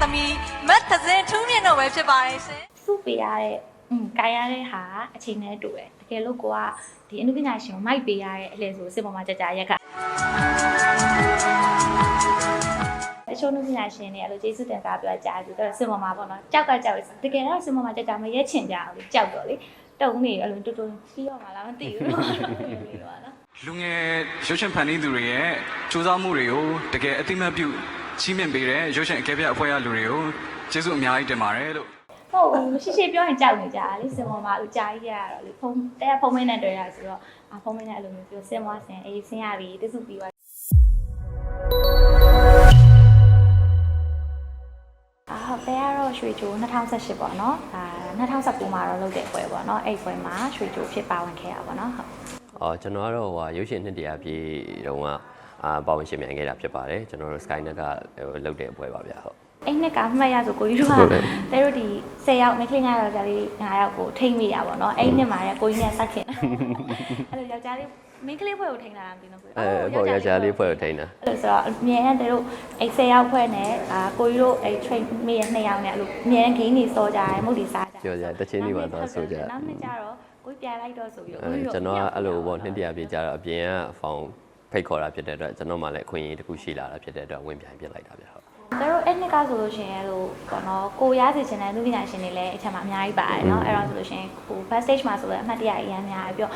သမီးမတ်သစင်ထူးမြင့်တို့ပဲဖြစ်ပါတယ်ရှင်စုပေးရတဲ့อืมကာရတဲ့ဟာအချိန်နဲ့တူတယ်တကယ်လို့ကိုကဒီအနုပညာရှင်ကိုမိုက်ပေးရတဲ့အလဲဆိုစစ်ပေါ်မှာကြကြရက်ကတချို့အနုပညာရှင်တွေအဲ့လိုကျေးဇူးတင်ကားပြောကြတယ်ဆိုတော့စစ်ပေါ်မှာပေါ့နော်ကြောက်ကကြောက်ရတကယ်တော့စစ်ပေါ်မှာကြကြမရဲချင်ကြအောင်လေကြောက်တော့လေတုံနေအဲ့လိုတူတူပြီးတော့မှလားမသိဘူးပြီးတော့နော်လူငယ်ရုပ်ရှင်ဖန်တီးသူတွေရဲ့စူးစမ်းမှုတွေကိုတကယ်အသိမှတ်ပြု ချီးမြှင့်ပေးတဲ့ရုပ်ရှင်အကဲပြအဖွဲ့အလူတွေကိုကျေးဇူးအများကြီးတင်ပါတယ်လို့ဟုတ်ဘူးရှိရှိပြောရင်ကြောက်နေကြတာလေစင်ပေါ်မှာအကြာကြီးရတော့လေဖုန်းတဲဖုန်းမင်းနဲ့တွေ့ရဆိုတော့အဖုန်းမင်းနဲ့အဲ့လိုမျိုးပြောစင်မွားစင်အေးစင်ရပြီတစုပြီးသွားအာဟုတ်တယ်ကတော့ရွှေချိုး2018ပေါ့နော်အာ2019မှာတော့လုပ်တဲ့ပွဲပေါ့နော်အဲ့ပွဲမှာရွှေချိုးဖြစ်ပါဝင်ခဲ့ရပါတော့ဟုတ်အော်ကျွန်တော်ကတော့ဟိုရုပ်ရှင်နှစ်တရာပြည့်တုန်းက အာပါဝင်ရှင်မြန်ခဲ့တာဖြစ်ပါတယ်ကျွန်တော်တို့ Skynet ကဟိုလုပ်တဲ့ပွဲပါဗျာဟုတ်အဲ့နှစ်ကမှတ်ရဆိုကိုကြီးတို့ကဟုတ်တယ်တဲတို့ဒီ10ယောက်မိန်းကလေး9ယောက်ယောက်ျားလေး9ယောက်ကိုထိမ့်မိရပါတော့အဲ့နှစ်မှာလည်းကိုကြီးနဲ့ဆက်ခင်အဲ့လိုယောက်ျားလေးမိန်းကလေးဖွဲ့ကိုထိမ့်လာတာမသိဘူးနော်ကိုအဲဟိုယောက်ျားလေးဖွဲ့ကိုထိန်းတာအဲ့လိုဆိုတော့အမြဲတမ်းတို့အဲ့10ယောက်ဖွဲ့နဲ့အာကိုကြီးတို့အဲ့ train မိရ2ယောက်နဲ့အဲ့လိုအမြဲတမ်းဂိမ်းနေစောကြတယ်မုတ်ဒီစားကြပြောကြတချင်းတွေပါသွားဆိုကြနောက်နှစ်ကျတော့ကိုကြီးပြန်လိုက်တော့ဆိုပြီးတော့အဲကိုကြီးတို့ကျွန်တော်ကအဲ့လိုပေါ့နှစ်တရာပြည့်ကြတော့အပြင်ကဖောင် ဖိတ်ခေါ်တာဖြစ်တဲ့အတွက်ကျွန်တော်မှလည်းအခွင့်အရေးတစ်ခုရှိလာတာဖြစ်တဲ့အတွက်ဝင်ပြိုင်ပြစ်လိုက်တာဗျာဟုတ် ကျတို့အဲ့နှစ်ကဆိုလို့ရှိရင်အဲ့လိုပေါ့နော်ကိုရစီချင်တဲ့လူပညာရှင်တွေလည်းအချက်မှာအများကြီးပါတယ်เนาะအဲ့တော့ဆိုလို့ရှိရင်ဟို back stage မှာဆိုလည်းအမှတ်တရအရင်များပြီးတော့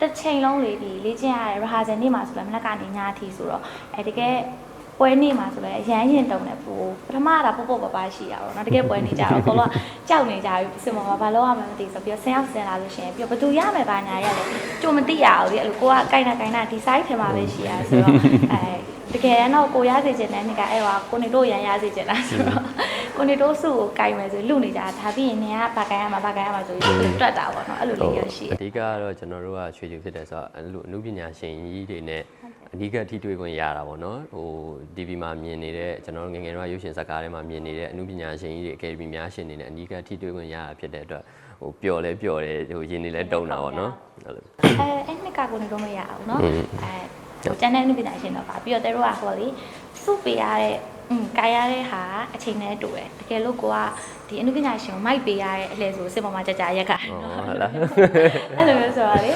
တစ်ချိန်လုံးလေးဒီလေ့ကျင့်ရတဲ့ rehearsal နေ့မှာဆိုလည်းမနက်ကနေညအထိဆိုတော့အဲတကယ် ပွဲနေ့မှာဆိုလည်းအရန်ရင်တုံတယ်ပူပထမကတော့ပုတ်ပုတ်ပပရှိရအောင်နော်တကယ်ပွဲနေ့ကြတော့အကုန်လုံးကြောက်နေကြပြီစင်မမှာဘာလို့ရမှမသိဆိုပြီးဆင်းရောက်ဆင်းလာလို့ရှိရင်ပြီးဘသူရမယ်ဘာညာရတယ်ကြုံမသိရအောင်ဒီအဲ့လိုကိုကကိုင်နာကိုင်နာဒီ site ထဲမှာပဲရှိရဆိုတော့အဲတကယ်တော့ကိုရစေချင်တဲ့နေ့ကအဲ့ဟာကိုနေတို့ရန်ရစေချင်တာဆိုတော့ကိုနေတို့စုကိုကိုင်မယ်ဆိုလူနေကြဒါပြီးရင်နေကဘာကိုင်ရမှာဘာကိုင်ရမှာဆိုပြီးတွတ်တာပေါ့နော်အဲ့လိုလေးရရှိအဓိကကတော့ကျွန်တော်တို့ကရွှေချူဖြစ်တယ်ဆိုတော့အဲ့လိုအမှုပညာရှင်ကြီးတွေနဲ့ အဓိကထိတွေ့ခွင့်ရတာပေါ့နော်ဟို TV မှာမြင်နေတဲ့ကျွန်တော်တို့ငယ်ငယ်တော့ရုပ်ရှင်ဇာတ်ကားထဲမှာမြင်နေတဲ့အမှုပညာရှင်ကြီးတွေအကယ်ဒမီများရှင်တွေနဲ့အဓိကထိတွေ့ခွင့်ရတာဖြစ်တဲ့အတွက်ဟိုပျော်လဲပျော်တယ်ဟိုရင်းနေလဲတုံတာပေါ့နော်အဲ့လိုအဲအဲ့နှစ်ကကိုနေတော့မရအောင်နော်อืมအဲဟိုကျန်တဲ့အနုပညာရှင်တော့ပါပြီးတော့တဲတို့ကဟိုလေစုပေးရတဲ့ อืมကာရတဲ့ဟာအချိန်နဲ့တူတယ်တကယ်လို့ကိုကဒီအနုပညာရှင်ကိုမိုက်ပေးရတဲ့အလဲဆိုစစ်ပေါ်မှာကြကြရက်ကဩဟုတ်လားအဲ့လိုမျိုးဆိုတော့လေ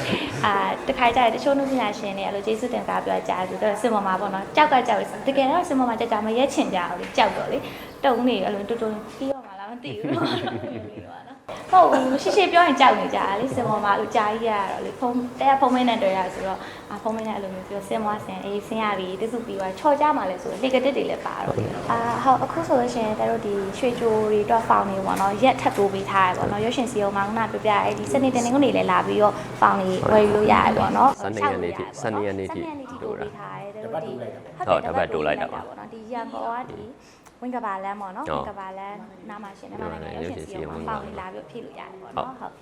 အာတခါကြရတချို့အနုပညာရှင်တွေအဲ့လိုကျေးဇူးတင်ကားပြောကြတယ်ဆိုတော့စစ်ပေါ်မှာပေါ့နော်ကြောက်ကကြောက်တကယ်တော့စစ်ပေါ်မှာကြကြမရဲချင်ကြအောင်လေကြောက်တော့လေတုံနေအဲ့လိုတူတူပြီးတော့ မှလားမသိဘူးနော်ဟုတ်ဘူးရှိရှိပြောရင်ကြောက်နေကြတာလေစင်ပေါ်မှာအကြာကြီးရတော့လေဖုန်းတဲဖုန်းမင်းနဲ့တွေ့ရဆိုတော့အဖုန်းမင်းနဲ့အဲ့လိုမျိုးပြောစင်မွားစင်အေးစင်ရပြီတစုပြီးသွားချော်ကြမှာလဲဆိုတော့လေကတစ်တွေလည်းပါတော့လေအာဟုတ်အခုဆိုလို့ရှိရင်တို့ဒီရွှေကြိုတွေတော့ဖောင်နေပေါ့နော်ရက်ထပ်တိုးပေးထားရပေါ့နော်ရွှေရှင်စီအောင်ငါကနာပြပြအဲ့ဒီစနေတနေ့ကနေလည်းလာပြီးတော့ဖောင်လေးဝယ်ယူလို့ရတယ်ပေါ့နော်စနေရက်နေ့ထိစနေရက်နေ့ထိစနေရက်နေ့ထိတိုးပေးထားတယ်တို့ဒီဟုတ်တပတ်တိုးလိုက်တာပါပေါ့နော်ဒီရန်ပေါ်ကဒီ ဝင်ကဘာလမ်းပေါ့နော်ဟုတ်ဝင်ကဘာလမ်းနားမှာရှင်တယ်မှာလည်းရုပ်ရှင်စီအောင်ဖောင်လေးလာပြီးဖြည့်လို့ရတယ်ပေါ့နော်ဟုတ်